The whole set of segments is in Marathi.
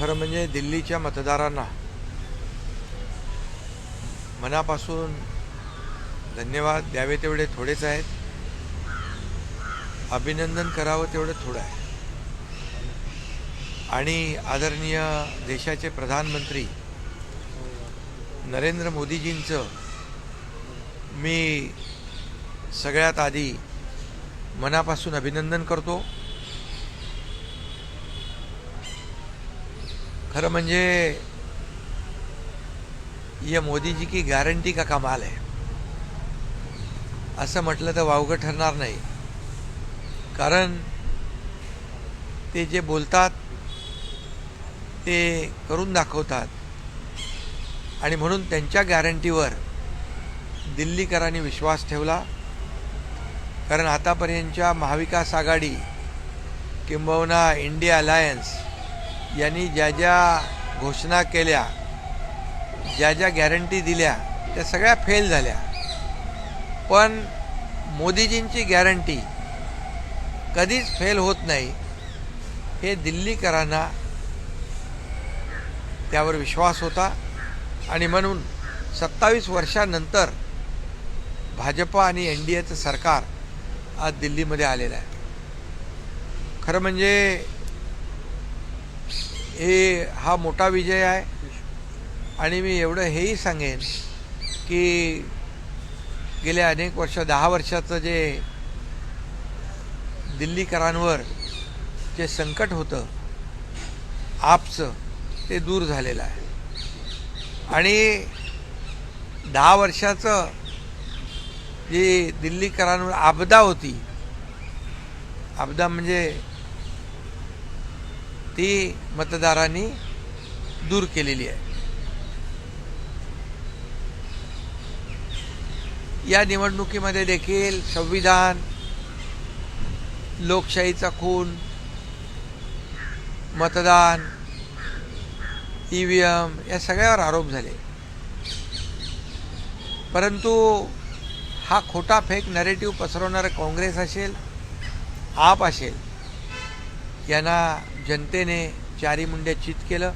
खरं म्हणजे दिल्लीच्या मतदारांना मनापासून धन्यवाद द्यावे तेवढे थोडेच आहेत. अभिनंदन करावं तेवढं थोडं आहे. आणि आदरणीय देशाचे प्रधानमंत्री नरेंद्र मोदीजींचं मी सगळ्यात आधी मनापासून अभिनंदन करतो. खरं म्हणजे ये मोदी जी की गॅरंटी का कमाल आहे असं म्हटलं तर वावगं ठरणार नाही. कारण ते जे बोलतात ते करून दाखवतात. आणि म्हणून त्यांच्या गॅरंटीवर दिल्लीकरांनी विश्वास ठेवला. कारण आतापर्यंतच्या महाविकास आघाडी किंबहुना इंडिया अलायन्स यांनी ज्या ज्या घोषणा केल्या ज्या ज्या गॅरंटी दिल्या त्या सगळ्या फेल झाल्या. पण मोदीजींची गॅरंटी कधीच फेल होत नाही हे दिल्लीकरांना त्यावर विश्वास होता. आणि म्हणून सत्तावीस वर्षानंतर भाजपा आणि एन डी एचं सरकार आज दिल्लीमध्ये आलेलं आहे. खरं म्हणजे हे हा मोठा विजय आहे. आणि मी एवढं हेही सांगेन की गेल्या अनेक वर्ष दहा वर्षाचं जे दिल्लीकरांवर जे संकट होतं आपचं ते दूर झालेलं आहे. आणि दहा वर्षाचं जी दिल्लीकरांवर आपदा होती आपदा म्हणजे ती मतदारांनी दूर केलेली आहे. या निवडणुकीमध्ये देखील संविधान लोकशाहीचा खून मतदान ई व्ही एम या सगळ्यावर आरोप झाले. परंतु हा खोटा फेक नरेटिव्ह पसरवणारं काँग्रेस असेल आप असेल यांना जनतेने चारी मुंड्या चित केलं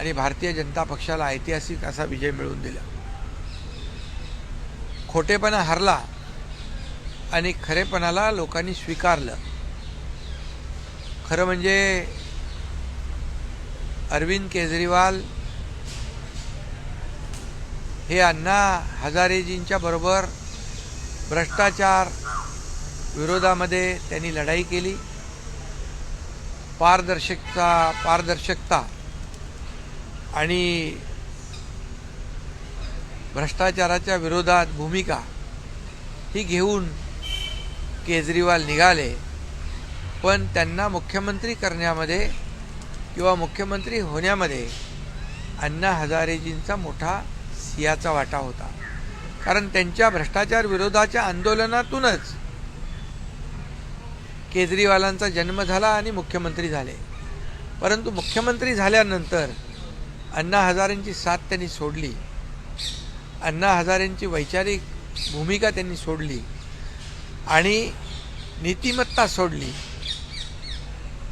आणि भारतीय जनता पक्षाला ऐतिहासिक असा विजय मिळवून दिला. खोटेपणा हरला आणि खरेपणाला लोकांनी स्वीकारलं. खरं म्हणजे अरविंद केजरीवाल हे अण्णा हजारेजींच्या बरोबर भ्रष्टाचार विरोधामध्ये त्यांनी लढाई केली. पारदर्शकता पारदर्शकता आणि भ्रष्टाचाराच्या विरोधात भूमिका ही घेऊन केजरीवाल निघाले. पण त्यांना मुख्यमंत्री करण्यामध्ये किंवा मुख्यमंत्री होण्यामध्ये अण्णा हजारेजींचा मोठा सियाचा वाटा होता. कारण त्यांच्या भ्रष्टाचार विरोधाच्या आंदोलनातूनच केजरीवालांचा जन्म झाला आणि मुख्यमंत्री झाले. परंतु मुख्यमंत्री झाल्यानंतर अण्णा हजारेंची साथ त्यांनी सोडली. अण्णा हजारेंची वैचारिक भूमिका त्यांनी सोडली आणि नीतिमत्ता सोडली.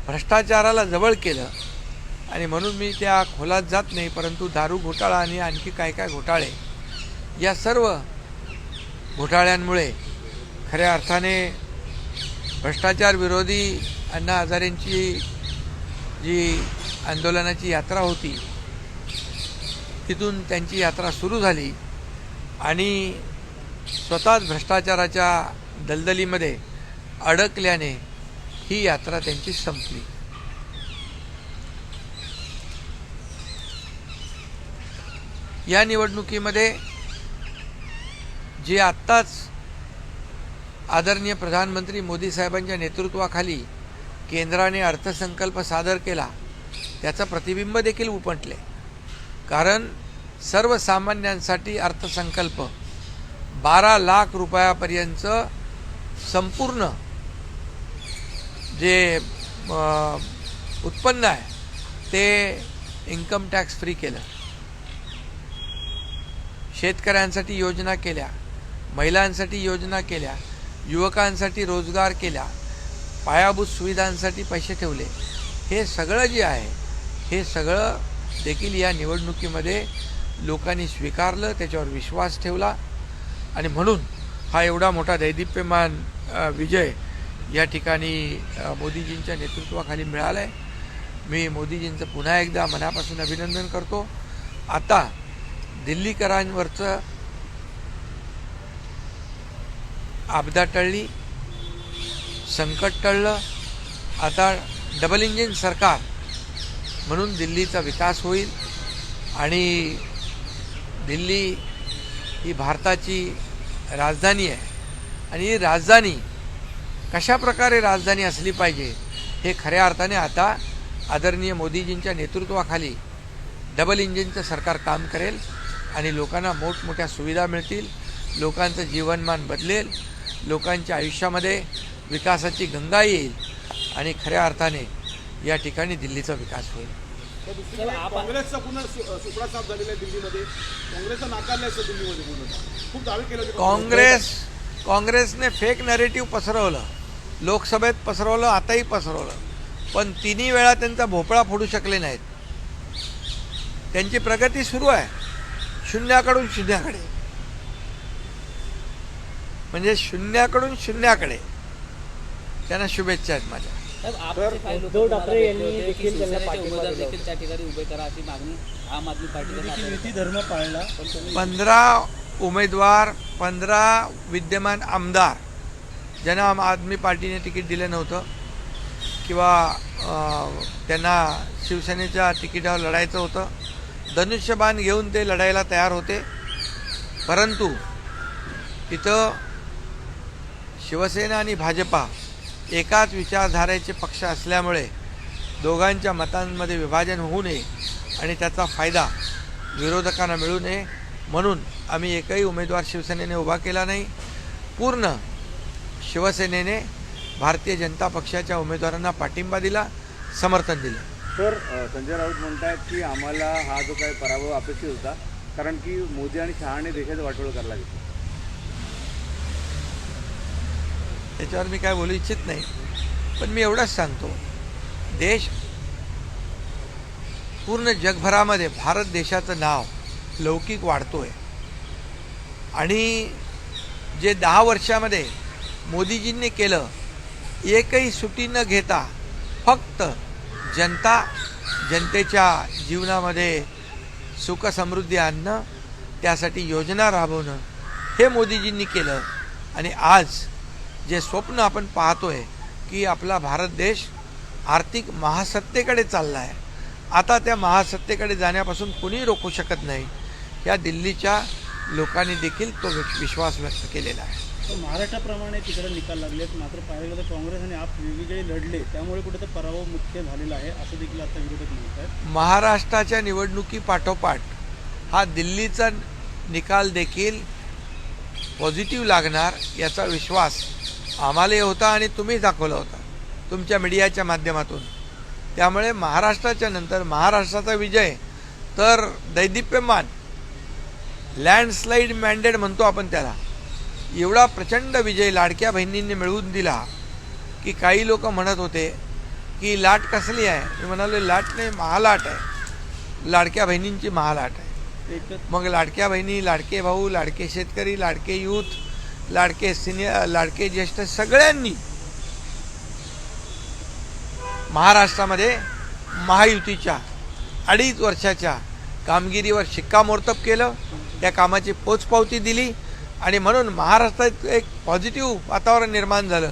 भ्रष्टाचाराला जवळ केलं आणि म्हणून मी त्या खोलात जात नाही परंतु दारू घोटाळा आणि आणखी काय काय घोटाळे या सर्व घोटाळ्यांमुळे खऱ्या अर्थाने भ्रष्टाचार विरोधी अण्णा हजारेंची जी आंदोलनाची यात्रा होती तिथून त्यांची यात्रा सुरू झाली आणि स्वतःच भ्रष्टाचाराच्या दलदलीमध्ये अडकल्याने ही यात्रा त्यांची संपली. या निवडणुकीमध्ये जे आत्ताच आदरणीय प्रधानमंत्री मोदी साहेबांच्या नेतृत्वाखाली केंद्राने अर्थसंकल्प सादर केला. त्याचं प्रतिबिंब देखील उपटले. कारण सर्वसामान्यांसाठी अर्थसंकल्प बारा लाख रुपयापर्यंत संपूर्ण जे उत्पन्न आहे ते इन्कम टॅक्स फ्री केलं. शेतकऱ्यांसाठी योजना केल्या महिलांसाठी योजना केल्या युवकांसाठी रोजगार केल्या पायाभूत सुविधांसाठी पैसे ठेवले हे सगळं जे आहे हे सगळं देखील या निवडणुकीमध्ये लोकांनी स्वीकारलं त्याच्यावर विश्वास ठेवला. आणि म्हणून हा एवढा मोठा दैदिप्यमान विजय या ठिकाणी मोदीजींच्या नेतृत्वाखाली मिळाला आहे मी मोदीजींचं पुन्हा एकदा मनापासून अभिनंदन करतो. आता दिल्लीकरांवरचं आपदा टळली संकट टळलं आता डबल इंजिन सरकार म्हणून दिल्लीचा विकास होईल आणि दिल्ली ही भारताची राजधानी आहे. आणि ही राजधानी कशा प्रकारे राजधानी असली पाहिजे हे खऱ्या अर्थाने आता आदरणीय मोदीजींच्या नेतृत्वाखाली डबल इंजिनचं सरकार काम करेल आणि लोकांना मोठमोठ्या सुविधा मिळतील लोकांचं जीवनमान बदलेल लोकांच्या आयुष्यामध्ये विकासाची गंगा येईल आणि खऱ्या अर्थाने या ठिकाणी दिल्लीचा विकास होईल. काँग्रेस काँग्रेसने फेक नॅरेटिव्ह पसरवलं. लोकसभेत पसरवलं आताही पसरवलं. पण तिन्ही वेळा त्यांचा भोपळा फोडू शकले नाहीत. त्यांची प्रगती सुरू आहे. शून्याकडून शून्याकडे. म्हणजे शून्याकडून शून्याकडे. त्यांना शुभेच्छा आहेत माझ्या. उद्धव ठाकरे यांनी देखील त्यांना शिवसेनेचे पाठिंबा उमेदवार दिला देखील त्या ठिकाणी उभे करा अशी मागणी आम आदमी पार्टीने देखील नाकारली. युती धर्म पाळला. पण तुम्ही पंधरा उमेदवार पंधरा विद्यमान आमदार. ज्यांना आम आदमी पार्टीने तिकीट दिलं नव्हतं. किंवा त्यांना शिवसेनेच्या तिकिटावर लढायचं होतं. धनुष्यबाण घेऊन ते लढायला तयार होते. परंतु तिथं शिवसेना आणि भाजपा एकाच विचारधारेचे पक्ष असल्यामुळे दोघांच्या मतांमध्ये विभाजन होऊ नये आणि त्याचा फायदा विरोधकांना मिळू नये म्हणून आम्ही एकही उमेदवार शिवसेनेने उभा केला नाही. पूर्ण शिवसेनेने भारतीय जनता पक्षाच्या उमेदवारांना पाठिंबा दिला समर्थन दिलं. तर संजय राऊत म्हणतात की आम्हाला हा जो काही पराभव अपेक्षित होता कारण की मोदी आणि शहाने देशाचं वाटोळ करायला घेतलं त्याच्यावर मी काय बोलू इच्छित नाही. पण मी एवढंच सांगतो. देश पूर्ण जगभरामध्ये भारत देशाचं नाव लौकिक वाढतो आहे आणि जे दहा वर्षामध्ये मोदीजींनी केलं एकही सुटी न घेता फक्त जनता जनतेच्या जीवनामध्ये सुख समृद्धी आणणं त्यासाठी योजना राबवणं हे मोदीजींनी केलं. आणि आज जे स्वप्न आपण पाहतोय की आपला भारत देश आर्थिक महासत्तेकडे चालला आहे आता त्या महासत्तेकडे जाण्यापासून कुणी रोखू शकत नाही. या दिल्लीच्या लोकांनी देखील तो विश- विश्वास व्यक्त केलेला आहे. महाराष्ट्राप्रमाणे तिकडे निकाल लागलेत मात्र पाहिलं तर काँग्रेस आणि आप वेगवेगळे लढले. त्यामुळे कुठे तर पराभव मुख्य झालेला आहे असं देखील आता विरोधक म्हणत आहेत. महाराष्ट्राच्या निवडणुकीपाठोपाठ हा दिल्लीचा निकाल देखील पॉझिटिव्ह लागणार याचा विश्वास आम्हालाही होता आणि तुम्ही दाखवला होता तुमच्या मीडियाच्या माध्यमातून. त्यामुळे महाराष्ट्राच्या नंतर महाराष्ट्राचा विजय तर दैदिप्यमान लँडस्लाईड मॅन्डेट म्हणतो आपण त्याला. एवढा प्रचंड विजय लाडक्या बहिणींनी मिळवून दिला की काही लोक म्हणत होते की लाट कसली आहे? मी म्हणालो लाट नाही महालाट आहे. लाडक्या बहिणींची महालाट आहे. मग लाडक्या बहिणी लाडके भाऊ लाडके शेतकरी लाडके यूथ लाडके सिनियर लाडके ज्येष्ठ सगळ्यांनी महाराष्ट्रामध्ये महायुतीच्या अडीच वर्षाच्या कामगिरीवर शिक्कामोर्तब केलं. त्या कामाची पोचपावती दिली आणि म्हणून महाराष्ट्रात एक पॉझिटिव्ह वातावरण निर्माण झालं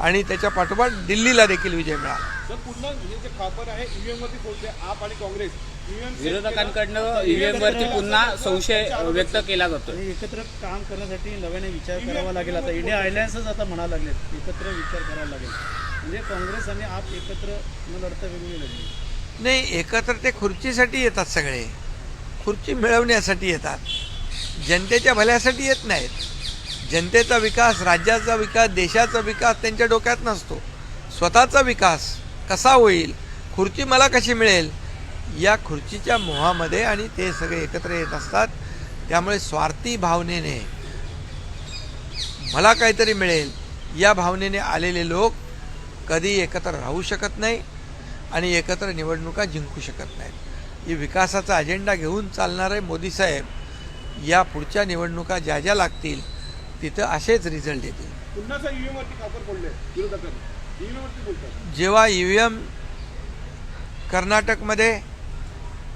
आणि त्याच्या पाठोपाठ दिल्लीला देखील विजय मिळाला. पुन्हा जे आहे आप आणि काँग्रेस. विरोधकांकडनं ईव्हीएम वरती पुन्हा संशय व्यक्त केला जातोय. आणि एकत्र काम करण्यासाठी नव्याने विचार करावा लागेल आता. इंडिया आयलँड्सच आता म्हणायला लागलेत एकत्र विचार करावा लागेल. म्हणजे काँग्रेस आणि आप एकत्र न लढता वेगवेगळी लढली नाही एकत्र ते खुर्चीसाठी येतात सगळे. खुर्ची मिळवण्यासाठी येतात. जनतेच्या भल्यासाठी येत नाहीत. जनतेचा विकास राज्याचा विकास देशाचा विकास त्यांच्या डोक्यात नसतो. स्वतःचा विकास कसा होईल? खुर्ची मला कशी मिळेल? या खुर्चीच्या मोहामध्ये आणि ते सगळे एकत्र येत असतात. त्यामुळे स्वार्थी भावनेने मला काहीतरी मिळेल. या भावनेने आलेले लोक कधी एकत्र राहू शकत नाही आणि एकत्र निवडणुका जिंकू शकत नाहीत. ही विकासाचा अजेंडा घेऊन चालणारे मोदी साहेब या पुढच्या निवडणुका ज्या ज्या लागतील तिथं असेच रिझल्ट येतील. वरती बोलतात. जेव्हा ई व्ही एम कर्नाटकमध्ये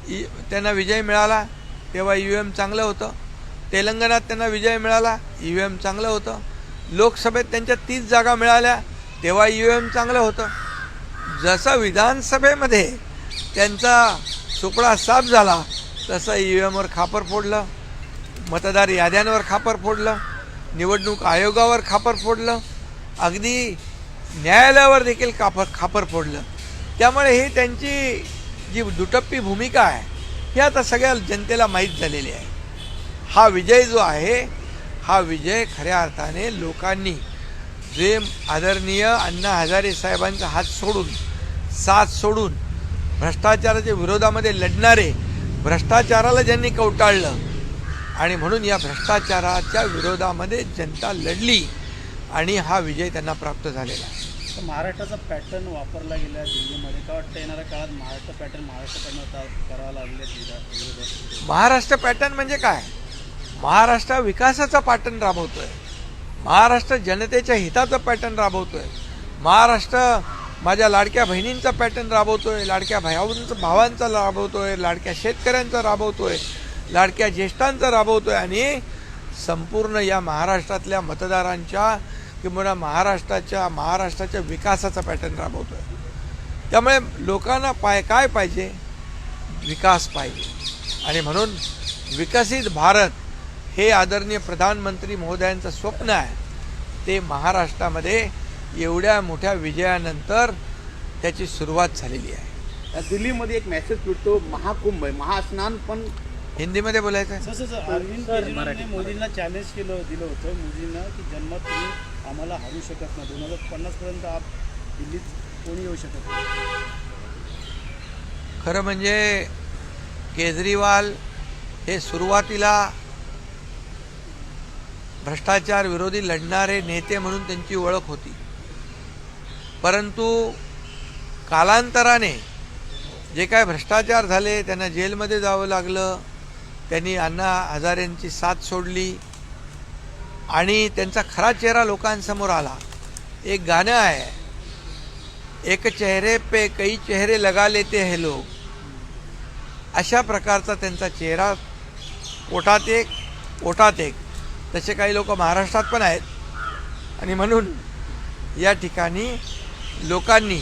ई त्यांना विजय मिळाला तेव्हा ई एम चांगलं होतं. तेलंगणात त्यांना विजय मिळाला ई एम चांगलं होतं. लोकसभेत त्यांच्या तीस जागा मिळाल्या तेव्हा ई एम चांगलं होतं. जसं विधानसभेमध्ये त्यांचा सुपडा साफ झाला तसं ई एमवर खापर फोडलं मतदार याद्यांवर खापर फोडलं निवडणूक आयोगावर खापर फोडलं अगदी न्यायालयावर देखील खापर खापर फोडलं. त्यामुळे ही त्यांची जी दुटप्पी भूमिका आहे ही आता सगळ्या जनतेला माहीत झालेली आहे. हा विजय जो आहे हा विजय खऱ्या अर्थाने लोकांनी जे आदरणीय अण्णा हजारे साहेबांचा हात सोडून साथ सोडून भ्रष्टाचाराच्या विरोधामध्ये लढणारे भ्रष्टाचाराला ज्यांनी कवटाळलं आणि म्हणून या भ्रष्टाचाराच्या विरोधामध्ये जनता लढली आणि हा विजय त्यांना प्राप्त झालेला आहे. तर महाराष्ट्राचा पॅटर्न वापरला गेला दिल्लीमध्ये. का वाटतं येणाऱ्या काळात महाराष्ट्र पॅटर्न महाराष्ट्र करावा लागले महाराष्ट्र पॅटर्न म्हणजे काय? महाराष्ट्र विकासाचा पॅटर्न राबवतोय. महाराष्ट्र जनतेच्या हिताचं पॅटर्न राबवतोय. महाराष्ट्र माझ्या लाडक्या बहिणींचा पॅटर्न राबवतोय लाडक्या भावांचा भावांचा राबवतोय लाडक्या शेतकऱ्यांचा राबवतोय लाडक्या ज्येष्ठांचा राबवतोय आणि संपूर्ण या महाराष्ट्रातल्या मतदारांच्या किंवा महाराष्ट्राच्या महाराष्ट्राच्या विकासाचा पॅटर्न राबवतोय. त्यामुळे लोकांना पाय काय पाहिजे? विकास पाहिजे. आणि म्हणून विकसित भारत हे आदरणीय प्रधानमंत्री महोदयांचं स्वप्न आहे. ते महाराष्ट्रामध्ये एवढ्या मोठ्या विजयानंतर त्याची सुरुवात झालेली आहे. दिल्लीमध्ये एक मेसेज सुटतो महाकुंभ आहे. महास्नान पण हिंदीमध्ये बोलायचं आहे? मोदींना चॅलेंज केलं दिलं होतं. मोदींना की जन्मात तुम्ही आम्हाला हरू शकत नाही. दोन हजार पन्नासपर्यंत आप दिल्लीत कोणी येऊ शकत नाही. खरं म्हणजे केजरीवाल हे सुरुवातीला भ्रष्टाचार विरोधी लढणारे नेते म्हणून त्यांची ओळख होती. परंतु कालांतराने जे काय भ्रष्टाचार झाले त्यांना जेलमध्ये जावं लागलं त्यांनी अण्णा हजारेंची साथ सोडली आणि त्यांचा खरा चेहरा लोकांसमोर आला. एक गाणं आहे एक चेहरे पे कई चेहरे लगा लेते हे लोक अशा प्रकारचा त्यांचा चेहरा पोटात एक पोटात एक. तसे काही लोक महाराष्ट्रात पण आहेत. आणि म्हणून या ठिकाणी लोकांनी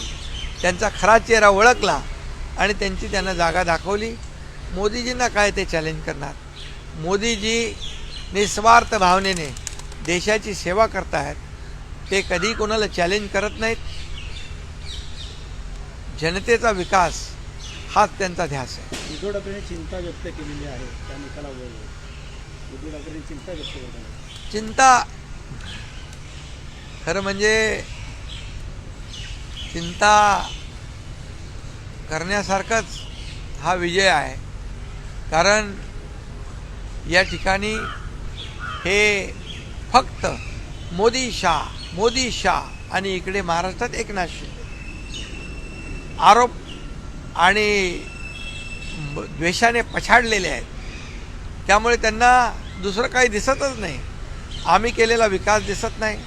त्यांचा खरा चेहरा ओळखला आणि त्यांची त्यांना जागा दाखवली. मोदीजींना काय ते चॅलेंज करणार? मोदीजी निस्वार्थ भावनेने देशाची सेवा करतायत ते कधी कोणाला चॅलेंज करत नाहीत. जनतेचा विकास हाच त्यांचा ध्यास आहे. उद्धव ठाकरेंनी चिंता व्यक्त केलेली आहे. त्या निकालावर उद्धव ठाकरेंनी चिंता व्यक्त केली चिंता खरं म्हणजे चिंता करण्यासारखाच हा विजय आहे. कारण या ठिकाणी हे फक्त मोदी शाह मोदी शाह आणि इकडे महाराष्ट्रात एकनाथ शिंदे. आरोप आणि द्वेषाने पछाडलेले आहेत. त्यामुळे त्यांना दुसरं काही दिसतच नाही. आम्ही केलेला विकास दिसत नाही.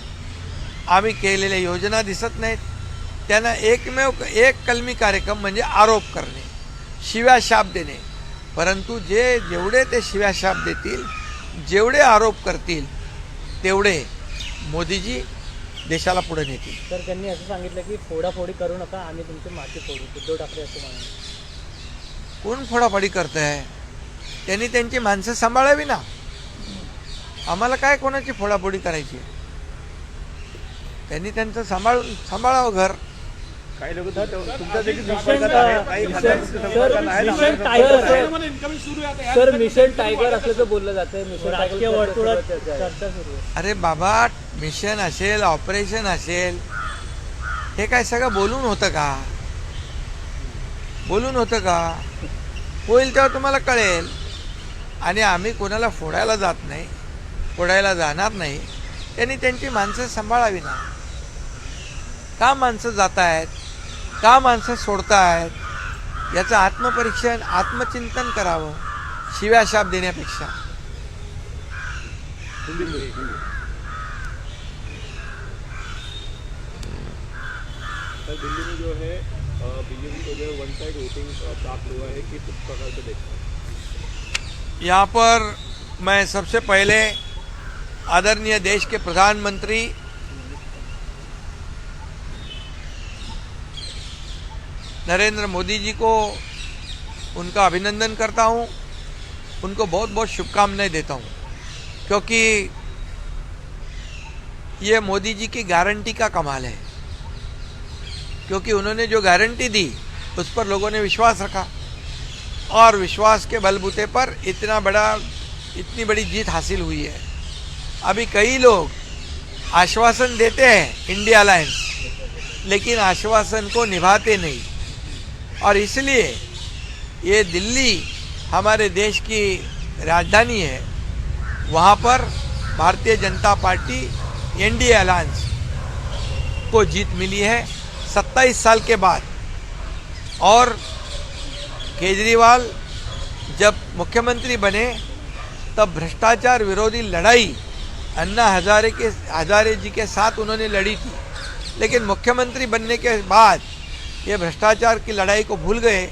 आम्ही केलेल्या योजना दिसत नाहीत. त्यांना एकमेव एक कलमी कार्यक्रम म्हणजे आरोप करणे शिव्या शाप देणे. परंतु जे जेवढे ते शिव्या शाप देतील जेवढे आरोप करतील तेवढे मोदीजी देशाला पुढे नेतील. तर त्यांनी असं सांगितलं की फोडाफोडी करू नका आम्ही तुमची माती फोडू उद्धव ठाकरे असं म्हणाले कोण फोडाफोडी करत आहे त्यांनी त्यांची माणसं सांभाळावी ना. आम्हाला काय कोणाची फोडाफोडी करायची? त्यांनी त्यांचं सांभाळ सांभाळावं घर. काही लोक तुमच्या देखील मिशन संपर्कात आहे काही खासदारांच्या संपर्कात आहे. मिशन टायगरमध्ये इन्कमिंग सुरू आहे आता. या सर मिशन टायगर असल्याचं बोललं जातंय मिशन राजकीय टायगर वर्तुळात चर्चा चर्चा सुरू आहे. अरे बाबा मिशन असेल ऑपरेशन असेल हे काय सगळं बोलून होतं का? बोलून होतं का? होईल तेव्हा तुम्हाला कळेल. आणि आम्ही कोणाला फोडायला जात नाही फोडायला जाणार नाही त्यांनी त्यांची माणसं सांभाळावी ना. का माणसं जात आहेत का माणसं सोडतायत? याचं आत्मपरीक्षण आत्मचिंतन करावं शिव्या शाप देण्यापेक्षा. दिल्ली में जो है बीजेपी को जो है वन साइड वोटिंग प्राप्त हुआ है किस प्रकार से देखते हैं? यहाँ पर मैं सबसे पहले आदरणीय देश के प्रधानमंत्री नरेंद्र मोदी जी को उनका अभिनंदन करता हूँ, उनको बहुत बहुत शुभकामनाएँ देता हूँ, क्योंकि ये मोदी जी की गारंटी का कमाल है, क्योंकि उन्होंने जो गारंटी दी, उस पर लोगों ने विश्वास रखा, और विश्वास के बलबूते पर इतना बड़ा, इतनी बड़ी जीत हासिल हुई है। अभी कई लोग आश्वासन देते हैं, इंडिया अलायंस, लेकिन आश्वासन को निभाते नहीं। और इसलिए ये दिल्ली हमारे देश की राजधानी है। वहाँ पर Bharatiya Janata party, NDA alliance को जीत मिली है। 27 साल के बाद और केजरीवाल जब मुख्यमंत्री बने, तब भ्रष्टाचार विरोधी लड़ाई अन्ना हजारे के, हजारे जी के साथ उन्होंने लड़ी थी। लेकिन मुख्यमंत्री बनने के बाद ये भ्रष्टाचार की लड़ाई को भूल गए,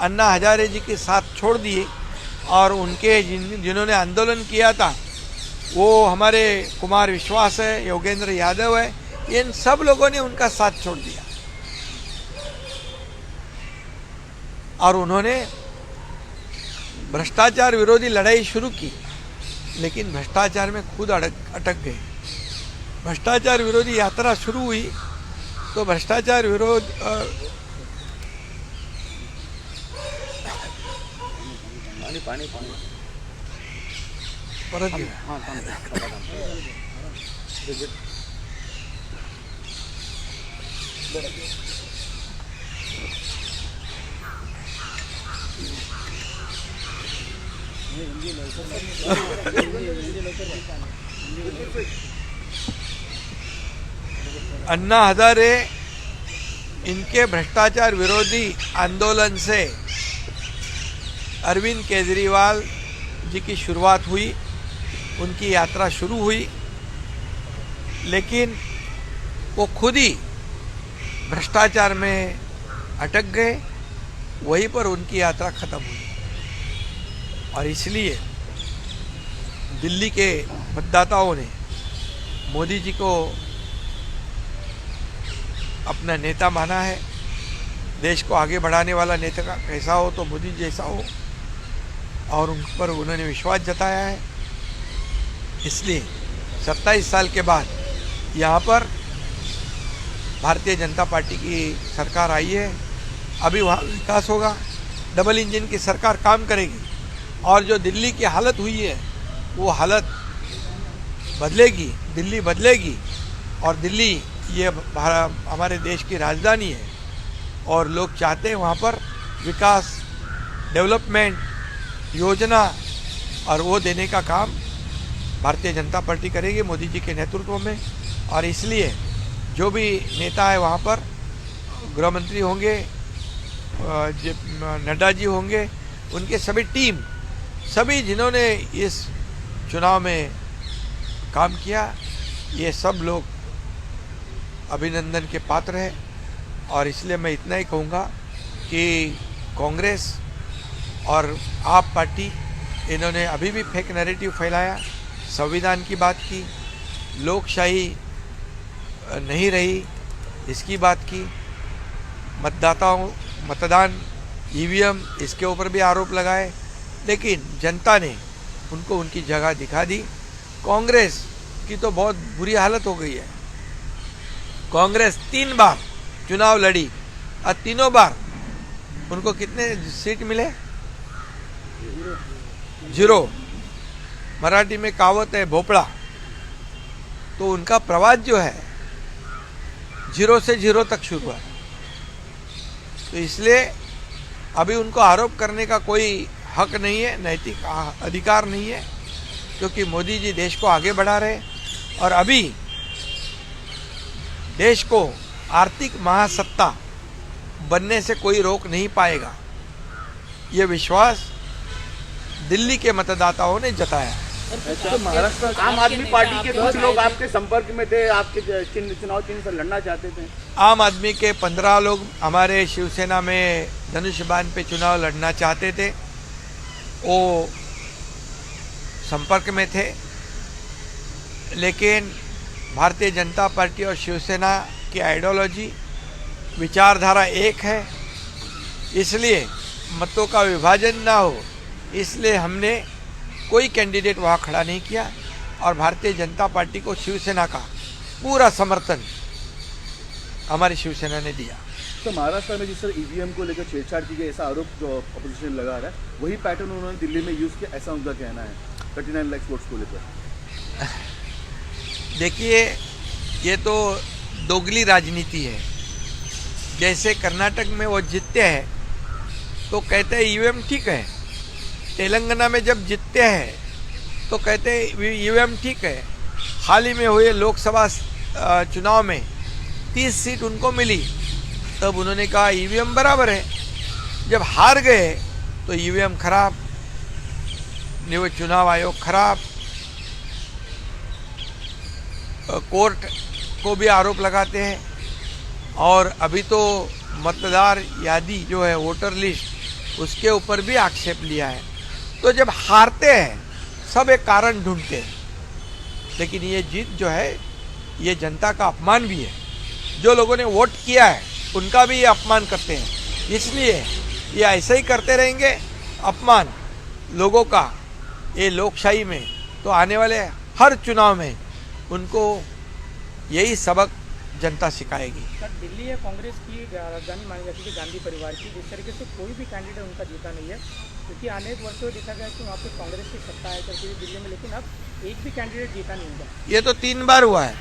अन्ना हजारे जी के साथ छोड़ दिए और उनके जिन, जिन्होंने आंदोलन किया था, वो हमारे कुमार विश्वास है, योगेंद्र यादव है, इन सब लोगों ने उनका साथ छोड़ दिया। और उन्होंने भ्रष्टाचार विरोधी लड़ाई शुरू की, लेकिन भ्रष्टाचार में खुद अटक गए। भ्रष्टाचार विरोधी यात्रा शुरू हुई तो भ्रष्टाचार विरोध अ, पाणी पाणी पाणी परत घे. हां थांब अन्ना हजारे इनके भ्रष्टाचार विरोधी आंदोलन से अरविंद केजरीवाल जी की शुरुआत हुई, उनकी यात्रा शुरू हुई, लेकिन वो खुद ही भ्रष्टाचार में अटक गए, वहीं पर उनकी यात्रा खत्म हुई। और इसलिए दिल्ली के मतदाताओं ने मोदी जी को अपना नेता माना है। देश को आगे बढ़ाने वाला नेता का कैसा हो तो मोदी जैसा हो। और उन पर उन्होंने विश्वास जताया है। इसलिए 27 साल के बाद यहाँ पर भारतीय जनता पार्टी की सरकार आई है। अभी वहाँ विकास होगा। डबल इंजन की सरकार काम करेगी। और जो दिल्ली की हालत हुई है, वो हालत बदलेगी। दिल्ली बदलेगी। और दिल्ली ये हमारे देश की राजधानी है और लोग चाहते हैं वहाँ पर विकास, डेवलपमेंट, योजना और वो देने का काम भारतीय जनता पार्टी करेगी मोदी जी के नेतृत्व में और इसलिए जो भी नेता है वहाँ पर गृह मंत्री होंगे नड्डा जी होंगे, उनके सभी टीम, सभी जिन्होंने इस चुनाव में काम किया, ये सब लोग अभिनंदन के पात्र हैं। और इसलिए मैं इतना ही कहूँगा कि कांग्रेस और आप पार्टी, इन्होंने अभी भी फेक नैरेटिव फैलाया, संविधान की बात की, लोकशाही नहीं रही, इसकी बात की। मतदाताओं, मतदान ईवीएम इसके ऊपर भी आरोप लगाए, लेकिन जनता ने उनको उनकी जगह दिखा दी। कांग्रेस की तो बहुत बुरी हालत हो गई है। कांग्रेस तीन बार चुनाव लड़ी और तीनों बार उनको कितने सीट मिले? ज़ीरो। मराठी में कहावत है, भोपड़ा। तो उनका प्रवास जो है, ज़ीरो से ज़ीरो तक शुरू है तो इसलिए अभी उनको आरोप करने का कोई हक नहीं है, नैतिक अधिकार नहीं है, क्योंकि मोदी जी देश को आगे बढ़ा रहे और अभी देश को आर्थिक महासत्ता बनने से कोई रोक नहीं पाएगा। ये विश्वास दिल्ली के मतदाताओं ने जताया। तो महाराष्ट्र आम आदमी पार्टी के कुछ लोग आपके संपर्क में थे आपके चिन्ह चुनाव चिन्ह से लड़ना चाहते थे? आम आदमी के पंद्रह लोग हमारे शिवसेना में धनुष बाण पे चुनाव लड़ना चाहते थे। वो संपर्क में थे। लेकिन भारतीय जनता पार्टी और शिवसेना की आइडियोलॉजी विचारधारा एक है। इसलिए मतों का विभाजन ना हो, इसलिए हमने कोई कैंडिडेट वहाँ खड़ा नहीं किया और भारतीय जनता पार्टी को शिवसेना का पूरा समर्थन हमारी शिवसेना ने दिया। तो महाराष्ट्र में जिस तरह ईवीएम को लेकर छेड़छाड़ की गई, ऐसा आरोप जो अपोजिशन लगा रहा है, वही पैटर्न उन्होंने दिल्ली में यूज़ किया, ऐसा उनका कहना है। थर्टी नाइन लाख वोट्स को लेकर। देखिए, ये तो दोगली राजनीति है। जैसे कर्नाटक में वो जीतते हैं तो कहते हैं ईवीएम ठीक है। तेलंगाना में जब जीतते हैं तो कहते हैं ईवीएम ठीक है। हाल ही में हुए लोकसभा चुनाव में तीस सीट उनको मिली, तब उन्होंने कहा ईवीएम बराबर है। जब हार गए तो ईवीएम खराब निव चुनाव आयोग खराब कोर्ट को भी आरोप लगाते हैं। और अभी तो मतदार यादी जो है, वोटर लिस्ट, उसके ऊपर भी आक्षेप लिया है। तो जब हारते हैं, सब एक कारण ढूंढते हैं। लेकिन ये जीत जो है, ये जनता का अपमान भी है। जो लोगों ने वोट किया है, उनका भी ये अपमान करते हैं। इसलिए ये ऐसे ही करते रहेंगे। अपमान लोगों का, ये लोकशाही में तो आने वाले हर चुनाव में उनको यही सबक जनता सिखाएगी। सर दिल्ली है कांग्रेस की राजधानी मानी जाती है गांधी परिवार की। जिस तरीके से कोई भी कैंडिडेट उनका जीता नहीं है क्योंकि अनेक वर्षों में देखा गया कि वहाँ पे कांग्रेस की सत्ता है करके दिल्ली में लेकिन अब एक भी कैंडिडेट जीता नहीं होगा ये तो तीन बार हुआ है।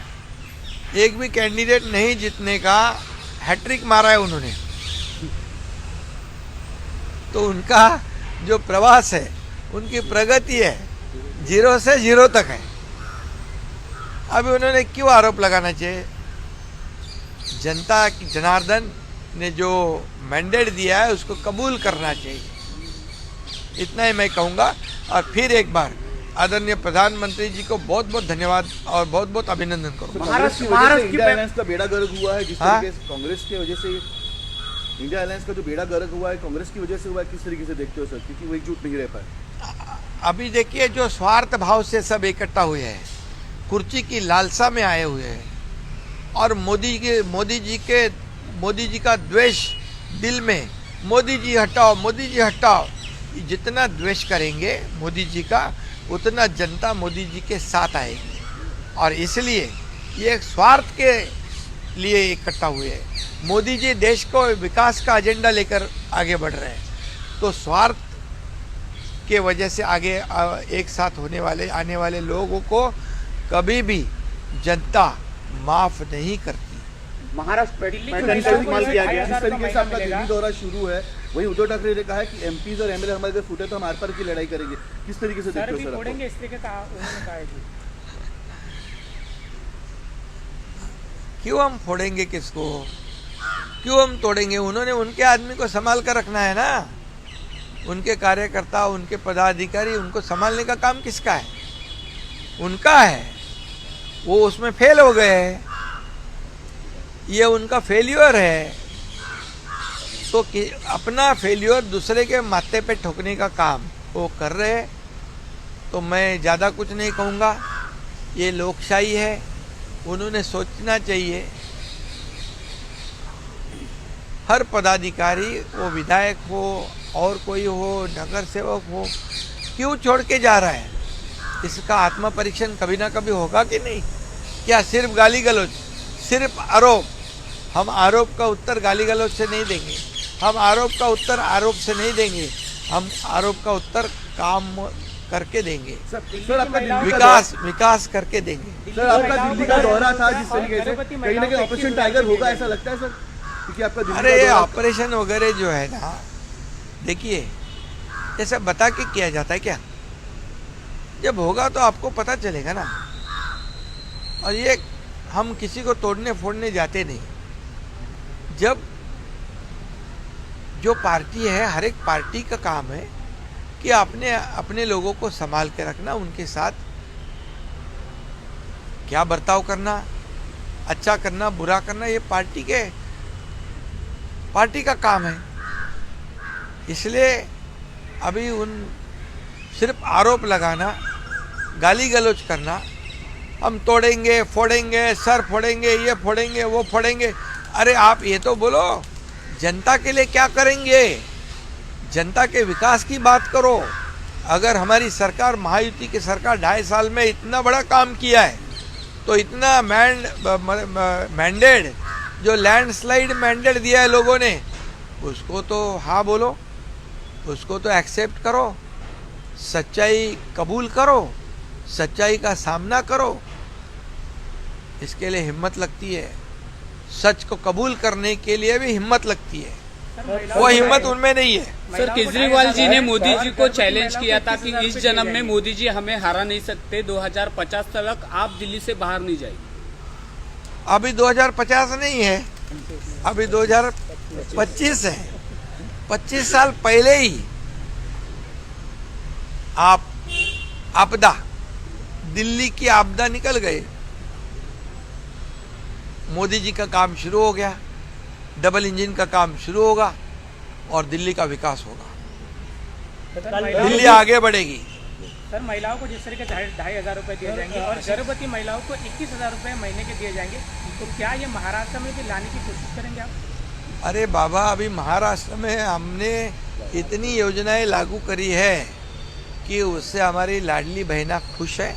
एक भी कैंडिडेट नहीं जीतने का हैट्रिक मारा है उन्होंने। तो उनका जो प्रवास है उनकी प्रगति है ज़ीरो से ज़ीरो तक है। अभी उन्होंने क्यों आरोप लगाना चाहिए? जनता की जनार्दन ने जो मैंडेट दिया है उसको कबूल करना चाहिए। इतना ही मैं कहूँगा। और फिर एक बार आदरणीय प्रधानमंत्री जी को बहुत बहुत धन्यवाद और बहुत बहुत अभिनंदन करूँगा। कांग्रेस की वजह से इंडिया अलायंस का बेड़ा गर्क हुआ है जिस हाँ? तरीके से कांग्रेस की वजह से इंडिया अलायंस का जो बेड़ा गर्क हुआ है कांग्रेस की वजह से हुआ है किस तरीके से देखते हो सर? क्योंकि वो एकजुट नहीं रह पाए। अभी देखिए जो स्वार्थ भाव से सब इकट्ठा हुए हैं। कुर्सी की लालसा में आए हुए हैं। और मोदी के, मोदी जी के, मोदी जी का द्वेष दिल में, मोदी जी हटाओ, मोदी जी हटाओ। जितना द्वेष करेंगे मोदी जी का, उतना जनता मोदी जी के साथ आएगी। और इसलिए ये एक स्वार्थ के लिए इकट्ठा हुए हैं। मोदी जी देश को विकास का एजेंडा लेकर आगे बढ़ रहे हैं। तो स्वार्थ के वजह से आगे एक साथ होने वाले, आने वाले लोगों को कभी भी जनता माफ़ नहीं करती। महाराष्ट्र जिस तरीके से आपका दिल्ली दौरा शुरू है। वहीं उद्धव ठाकरे ने कहा है कि एमपीज और एमएलए हमारे अगर फूटे तो हम आर पार की लड़ाई करेंगे। किस तरीके से देखते हो सर आपको? इस तरीके का उन्होंने कहा है क्यों हम फोड़ेंगे किसको? क्यों हम तोड़ेंगे? उन्होंने उनके आदमी को संभाल कर रखना है ना। उनके कार्यकर्ता उनके पदाधिकारी उनको संभालने का काम किसका है? उनका है। वो उसमें फेल हो गए ये उनका फेल्योर है। तो कि अपना फेल्योर दूसरे के माथे पे ठोकने का काम वो कर रहे हैं। तो मैं ज़्यादा कुछ नहीं कहूँगा। ये लोकशाही है। उन्होंने सोचना चाहिए। हर पदाधिकारी वो विधायक हो, और कोई हो नगर सेवक हो, क्यों छोड़ के जा रहा है? इसका आत्म परीक्षण कभी ना कभी होगा कि नहीं? क्या सिर्फ़ गाली गलौज सिर्फ़ आरोप? हम आरोप का उत्तर गाली गलौज से नहीं देंगे। हम आरोप का उत्तर आरोप से नहीं देंगे। हम आरोप का उत्तर काम करके देंगे। सर सर आपका विकास विकास करके देंगे। सर आपका दिल्ली का दौरा था जिस तरीके से। कहीं ना कहीं ऑपरेशन टाइगर होगा ऐसा लगता है सर? क्योंकि आपका अरे ये ऑपरेशन वगैरह जो है ना देखिए ये सब बता के किया जाता है क्या? जब होगा तो आपको पता चलेगा ना। और ये हम किसी को तोड़ने फोड़ने जाते नहीं। जब जो पार्टी है, हर एक पार्टी का काम है कि अपने अपने लोगों को संभाल के रखना, उनके साथ क्या बर्ताव करना अच्छा करना, बुरा करना, ये पार्टी के, पार्टी का काम है। इसलिए अभी उन सिर्फ़ आरोप लगाना गाली गलौज करना, हम तोड़ेंगे, फोड़ेंगे, सर फोड़ेंगे, ये फोड़ेंगे, वो फोड़ेंगे। अरे आप ये तो बोलो, जनता के लिए क्या करेंगे? जनता के विकास की बात करो। अगर हमारी सरकार, महायुति की सरकार ढाई साल में इतना बड़ा काम किया है तो इतना मैंड मैंडेड, जो लैंडस्लाइड मैंडेड दिया है लोगों ने, उसको तो हाँ बोलो, उसको तो एक्सेप्ट करो। सच्चाई कबूल करो सच्चाई का सामना करो। इसके लिए हिम्मत लगती है। सच को कबूल करने के लिए भी हिम्मत लगती है। वो हिम्मत उनमें नहीं है। सर केजरीवाल जी ने मोदी जी को चैलेंज किया था कि इस जन्म में मोदी जी हमें हरा नहीं सकते 2050 तक आप दिल्ली से बाहर नहीं जाएँगे अभी 2050 नहीं है। अभी 2025 है। 25 साल पहले ही आप आपदा दिल्ली की आपदा निकल गए। मोदी जी का काम शुरू हो गया डबल इंजन का काम शुरू होगा और दिल्ली का विकास होगा। दिल्ली आगे बढ़ेगी। सर महिलाओं को जिस तरह के ढाई ढाई हज़ार रुपए दिए जाएँगे और गर्भवती महिलाओं को इक्कीस हज़ार रुपए महीने के दिए जाएँगे तो क्या ये महाराष्ट्र में भी लाने की कोशिश करेंगे आप? अरे बाबा अभी महाराष्ट्र में हमने इतनी योजनाएँ लागू करी है। कि उससे हमारी लाडली बहना खुश है,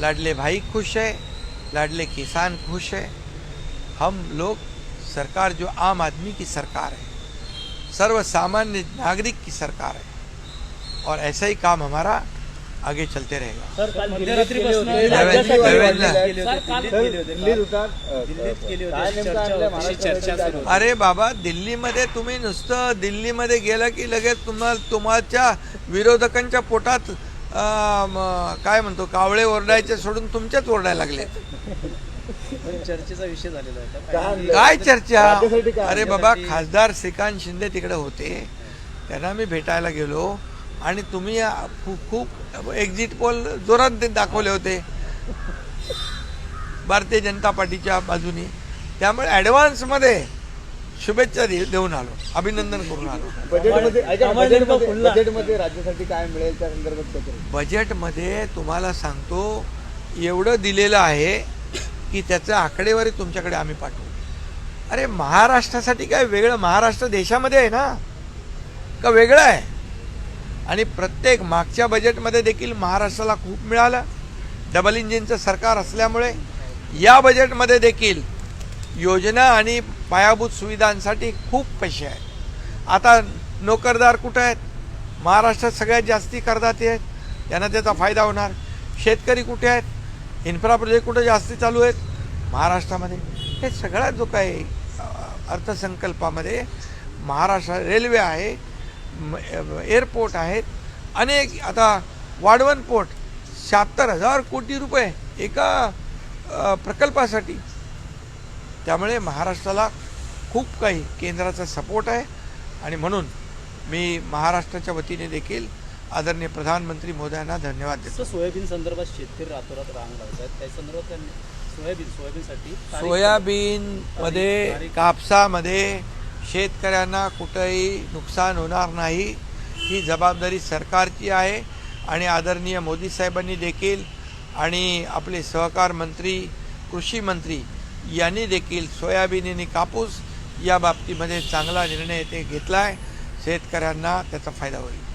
लाडले भाई खुश है, लाडले किसान खुश है। हम लोग सरकार जो आम आदमी की सरकार है सर्व सामान्य नागरिक की सरकार है। और ऐसा ही काम हमारा आगे चलते रहेगा। सर काल मध्यरात्रीपासून देवेंद्र- देवेंद्र- दिल्लीत होता. दिल्लीत गेले होते, काय अशी नेमकं चर्चा आणलंय होती. महाराष्ट्रामध्ये चर्चा काय सुरू अरे बाबा दिल्लीमध्ये तुम्ही नुसतं दिल्लीमध्ये गेलं की लगेच तुम्हाला तुमच्या विरोधकांच्या पोटात अं, म, काय म्हणतो कावळे ओरडायचे सोडून तुमच्याच ओरडायला लागले. पण चर्चेचा विषय झालेला आहे काय चर्चा? काय? अरे बाबा खासदार श्रीकांत शिंदे तिकडे होते. त्यांना मी भेटायला गेलो. आणि तुम्ही आ- खू- खूप एक्झिट पोल जोरात ते दाखवले होते. भारतीय जनता पार्टीच्या बाजूनी. त्यामुळे ॲडव्हान्समध्ये शुभेच्छा दे- देऊन आलो. अभिनंदन करून आलो. बजेटमध्ये राज्यासाठी काय मिळेल त्या संदर्भात? बजेटमध्ये तुम्हाला सांगतो एवढं दिलेलं आहे की त्याचं आकडेवारी तुमच्याकडे आम्ही पाठवू. अरे महाराष्ट्रासाठी काय वेगळं? महाराष्ट्र देशामध्ये आहे ना? का वेगळं आहे? आणि प्रत्येक मागच्या बजेटमध्ये देखील महाराष्ट्राला खूप मिळालं. डबल इंजिनचं सरकार असल्यामुळे या बजेटमध्ये देखील योजना आणि पायाभूत सुविधांसाठी खूप पैसे आहेत. आता नोकरदार कुठं आहेत? महाराष्ट्रात सगळ्यात जास्ती करदाते आहेत. त्यांना त्याचा फायदा होणार. शेतकरी कुठे आहेत? इन्फ्रा प्रोजेक्ट कुठे जास्ती चालू आहेत? महाराष्ट्रामध्ये. हे सगळा जो काही अर्थसंकल्पामध्ये महाराष्ट्र रेल्वे आहे एअरपोर्ट आहेत. अनेक आता वाढवण पोर्ट शहात्तर हजार कोटी रुपये एका प्रकल्पासाठी. त्यामुळे महाराष्ट्राला खूप काही केंद्राचा सपोर्ट आहे. आणि म्हणून मी महाराष्ट्राच्या वतीने देखील आदरणीय प्रधानमंत्री मोदयांना धन्यवाद देतो. सोयाबीन संदर्भात शेतकरी रातोरात रांग लावत आहेत त्या संदर्भात सोयाबीन सोयाबीनसाठी सोयाबीनमध्ये कापसामध्ये शेतकऱ्यांना कुठंही नुकसान होणार नाही. ही जबाबदारी सरकारची आहे आणि आदरणीय मोदी साहेबांनी देखील आणि आपले सहकार मंत्री कृषी मंत्री यांनी देखील सोयाबीन आणि कापूस या बाबतीमध्ये चांगला निर्णय ते घेतला आहे शेतकऱ्यांना त्याचा फायदा होईल.